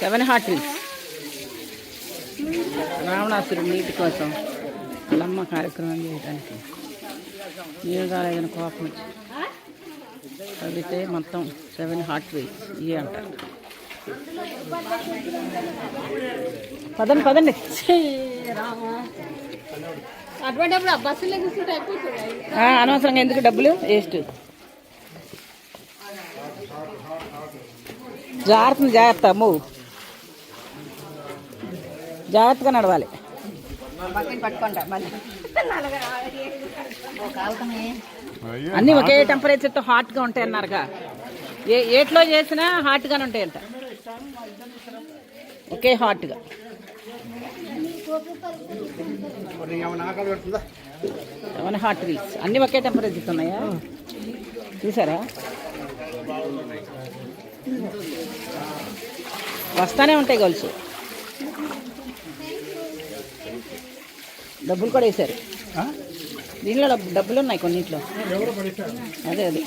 Seven heart wheels రావణాసురుడు నీటి కోసం లమ్మ కార్యక్రమం చేయడానికి. నీళ్ళు కాలేదని కోపం తగ్గితే మొత్తం సెవెన్ హార్ట్ వీల్స్ ఇవి అంటారు. పదండి పదండి. అటువంటిప్పుడు బస్సులో కూర్చుంటే అనవసరంగా ఎందుకు డబ్బులు? వేస్ట్ జాగ్రత్త జాగ్రత్త అమ్ము. జాగ్రత్తగా నడవాలి. అన్నీ ఒకే టెంపరేచర్తో హాట్గా ఉంటాయి అన్నారుగా ఏ ఏట్లో చేసినా హాట్గానే ఉంటాయంట. ఒకే హాట్గా. సెవెన్ హాట్ వీల్స్ అన్నీ ఒకే టెంపరేచర్ ఉన్నాయా? చూసారా? వస్తానే ఉంటాయి గొలుసు. డబ్బులు కూడా వేశారు. దీనిలో డబ్బు- డబ్బులు ఉన్నాయి కొన్నిట్లో. అదే అదే.